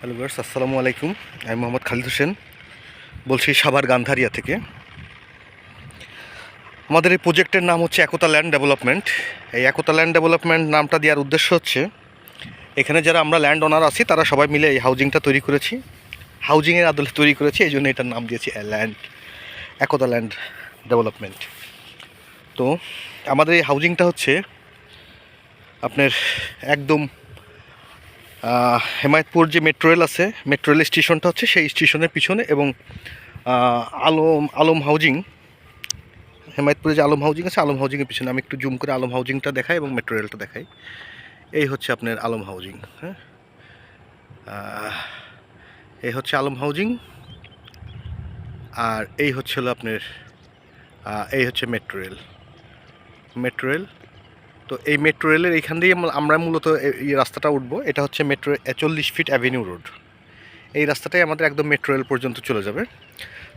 Hello verse আসসালামু আলাইকুম। আমি মোহাম্মদ খালিদ হোসেন। বলছি সাভার গান্ধারিয়া থেকে। আমাদের এই প্রজেক্টের নাম হচ্ছে একতা ল্যান্ড ডেভেলপমেন্ট। এই একতা ল্যান্ড ডেভেলপমেন্ট নামটা দেওয়ার উদ্দেশ্য হচ্ছে, এখানে যারা আমরা ল্যান্ড ওনার আছি, তারা সবাই মিলে এই হাউজিংটা তৈরি করেছি। হাউজিংয়ের আদলে তৈরি করেছি, এই জন্য এটার নাম দিয়েছি ল্যান্ড, একতা ল্যান্ড ডেভেলপমেন্ট। তো আমাদের এই হাউজিংটা হচ্ছে আপনার একদম হেমায়তপুর যে মেট্রো রেল আছে মেট্রো রেল স্টেশনটা হচ্ছে সেই স্টেশনের পিছনে এবং আলম আলম হাউজিং হেমায়তপুরে যে আলম হাউজিং আছে, আলম হাউজিংয়ের পিছনে। আমি একটু জুম করে আলম হাউজিংটা দেখাই এবং মেট্রো রেলটা দেখাই। এই হচ্ছে আপনার আলম হাউজিং হ্যাঁ? এই হচ্ছে আলম হাউজিং আর এই হচ্ছে হলো আপনার এই হচ্ছে মেট্রো রেল মেট্রো রেল তো এই মেট্রো রেলের এইখান দিয়ে আমরা- মূলত এই রাস্তাটা উঠবো। এটা হচ্ছে মেট্রো চল্লিশ ফিট অ্যাভিনিউ রোড এই রাস্তাটাই আমাদের একদম মেট্রো রেল পর্যন্ত চলে যাবে।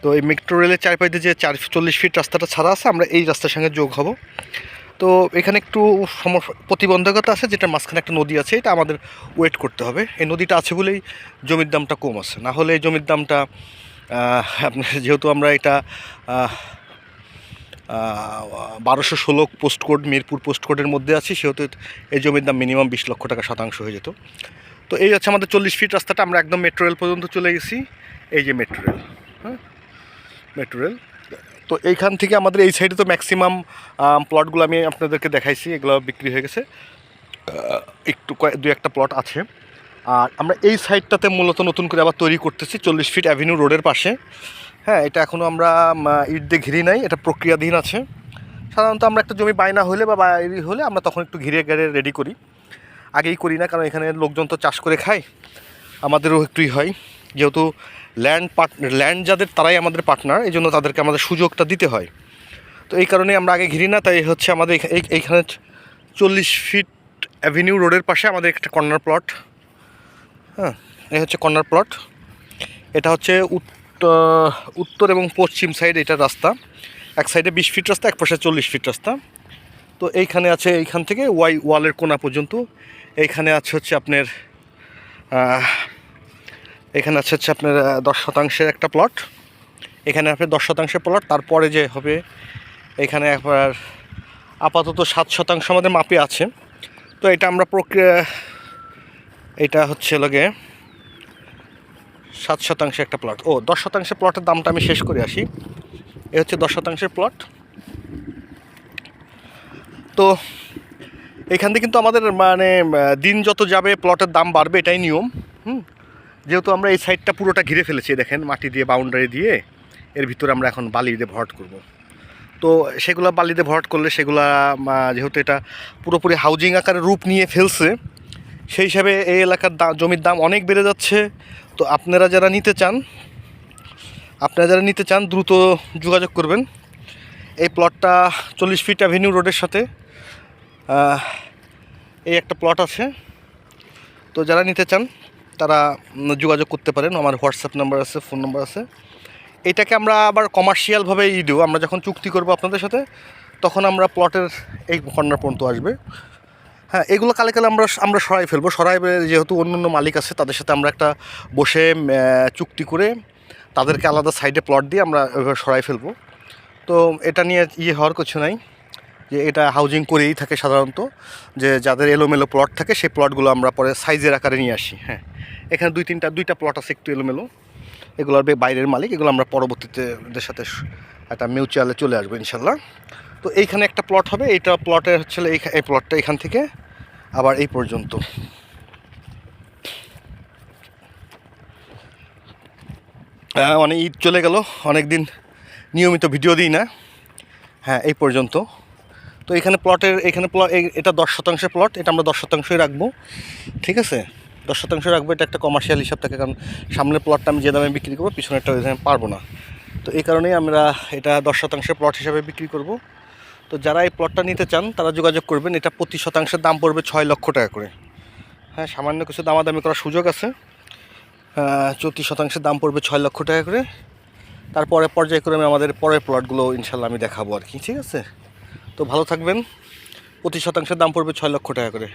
তো এই মেট্রো রেলের চারপাশে যে চার চল্লিশ ফিট রাস্তাটা ছাড়া আছে, আমরা এই রাস্তার সঙ্গে যোগ হব। তো এখানে একটু সমস্যা প্রতিবন্ধকতা আছে যেটা মাঝখানে একটা নদী আছে, এটা আমাদের ওয়েট করতে হবে। এই নদীটা আছে বলেই জমির দামটা কম আছে। না হলে এই জমির দামটা আপনার যেহেতু আমরা এটা বারোশো ষোলো পোস্ট কোড মিরপুর পোস্ট কোডের মধ্যে আছি, সেহেতু এই জমির দাম মিনিমাম বিশ লক্ষ টাকা শতাংশ হয়ে যেত। তো এই হচ্ছে আমাদের চল্লিশ ফিট রাস্তাটা, আমরা একদম মেট্রো রেল পর্যন্ত চলে গেছি। এই যে মেট্রো রেল হ্যাঁ? মেট্রো রেল তো এইখান থেকে আমাদের এই সাইডে তো ম্যাক্সিমাম প্লটগুলো আমি আপনাদেরকে দেখাইছি, এগুলো বিক্রি হয়ে গেছে। একটু কয়েক দু একটা প্লট আছে। আর আমরা এই সাইডটাতে মূলত নতুন করে আবার তৈরি করতেছি, চল্লিশ ফিট অ্যাভিনিউ রোডের পাশে। হ্যাঁ এটা এখনও আমরা ইট দিয়ে ঘিরি নাই, এটা প্রক্রিয়াধীন আছে। সাধারণত আমরা একটা জমি বায়না হলে বা বাইরে হলে আমরা তখন একটু ঘিরে ঘিরে রেডি করি। আগেই করি না, কারণ এখানে লোকজন তো চাষ করে খায়, আমাদেরও একটুই হয়। যেহেতু ল্যান্ড পার্ট ল্যান্ড যাদের তারাই আমাদের পার্টনার এই জন্য তাদেরকে আমাদের সুযোগটা দিতে হয়। তো এই কারণে আমরা আগে ঘিরি না, তাই হচ্ছে আমাদের এইখা- এই- এইখানে চল্লিশ ফিট অ্যাভিনিউ রোডের পাশে আমাদের একটা কর্নার প্লট হ্যাঁ এই হচ্ছে কর্নার প্লট এটা হচ্ছে উত্তর এবং পশ্চিম সাইড এটা রাস্তা। এক সাইডে বিশ ফিট রাস্তা, এক পাশে চল্লিশ ফিট রাস্তা। তো এইখানে আছে, এইখান থেকে ওয়াই ওয়ালের কোনা পর্যন্ত। এইখানে আছে হচ্ছে আপনার এখানে আছে হচ্ছে আপনার দশ শতাংশের একটা প্লট এখানে আপনার দশ শতাংশের প্লট তারপরে যে হবে, এখানে একবার আপাতত সাত শতাংশ আমাদের মাপে আছে। তো এটা আমরা প্রক্রিয়া, এটা হচ্ছে লগে সাত শতাংশে একটা প্লট ও, দশ শতাংশের প্লটের দামটা আমি শেষ করে আসি। এ হচ্ছে দশ শতাংশের প্লট তো এখান থেকে কিন্তু আমাদের মানে দিন যত যাবে প্লটের দাম বাড়বে, এটাই নিয়ম। হুম? যেহেতু আমরা এই সাইডটা পুরোটা ঘিরে ফেলেছি দেখেন, মাটি দিয়ে বাউন্ডারি দিয়ে, এর ভিতরে আমরা এখন বালি দিয়ে ভরাট করব। তো সেগুলো বালি দিয়ে ভরাট করলে সেগুলা যেহেতু এটা পুরোপুরি হাউজিং আকারে রূপ নিয়ে ফেলছে সেই হিসাবে এই এলাকার জমির দাম অনেক বেড়ে যাচ্ছে। তো আপনারা যারা নিতে চান, আপনারা যারা নিতে চান, দ্রুত যোগাযোগ করবেন। এই প্লটটা চল্লিশ ফিট অ্যাভিনিউ রোডের সাথে। এই একটা প্লট আছে। তো যারা নিতে চান, তারা যোগাযোগ করতে পারেন। আমার হোয়াটসঅ্যাপ নাম্বার আছে, ফোন নাম্বার আছে। এটাকে আমরা আবার কমার্শিয়ালভাবে ই দেবো। আমরা যখন চুক্তি করব আপনাদের সাথে, তখন আমরা প্লটের এই কর্নার পর্যন্ত আসবে। হ্যাঁ এগুলো কালে কালে আমরা আমরা সরাই ফেলব। সরাই যেহেতু অন্য অন্য মালিক আছে, তাদের সাথে আমরা একটা বসে চুক্তি করে তাদেরকে আলাদা সাইডে প্লট দিয়ে আমরা সরাই ফেলব। তো এটা নিয়ে ইয়ে হওয়ার কিছু নাই, যে এটা হাউজিং করেই থাকে সাধারণত, যে যাদের এলোমেলো প্লট থাকে, সেই প্লটগুলো আমরা পরে সাইজের আকারে নিয়ে আসি হ্যাঁ। এখানে দুই তিনটা, দুইটা প্লট আছে একটু এলোমেলো। এগুলোর বাইরের মালিক, এগুলো আমরা পরবর্তীতে ওদের সাথে একটা মিউচুয়ালে চলে আসব ইনশাল্লাহ। তো এইখানে একটা প্লট হবে, এইটা প্লটের হচ্ছে, এই প্লটটা এখান থেকে। আবার এই পর্যন্ত। হ্যাঁ, অনেক ঈদ চলে গেল অনেক দিন নিয়মিত ভিডিও দিই না। হ্যাঁ এই পর্যন্ত। তো এখানে প্লটের এখানে প্লট এটা দশ শতাংশের প্লট এটা আমরা দশ শতাংশই রাখব। ঠিক আছে? দশ শতাংশ রাখব এটা একটা কমার্শিয়াল হিসাব থাকে কারণ সামনের প্লটটা আমি যে দামে বিক্রি করব পিছনেরটা ওই দামে পারব না। তো এই কারণেই আমরা এটা দশ শতাংশের প্লট হিসাবে বিক্রি করব। তো যারা এই প্লটটা নিতে চান, তারা যোগাযোগ করবেন। এটা প্রতি শতাংশের দাম পড়বে ছয় লক্ষ টাকা করে। হ্যাঁ সামান্য কিছু দামাদামি করার সুযোগ আছে। চৌত্রিশ শতাংশের দাম পড়বে ছয় লক্ষ টাকা করে। তারপরে পর্যায়ক্রমে আমাদের পরের প্লটগুলো ইনশাল্লাহ আমি দেখাবো আর কি, ঠিক আছে? তো ভালো থাকবেন। প্রতি শতাংশের দাম পড়বে ছয় লক্ষ টাকা করে।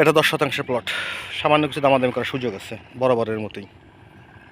এটা দশ শতাংশের প্লট সামান্য কিছু দামাদামি করার সুযোগ আছে, বরাবরের মতোই।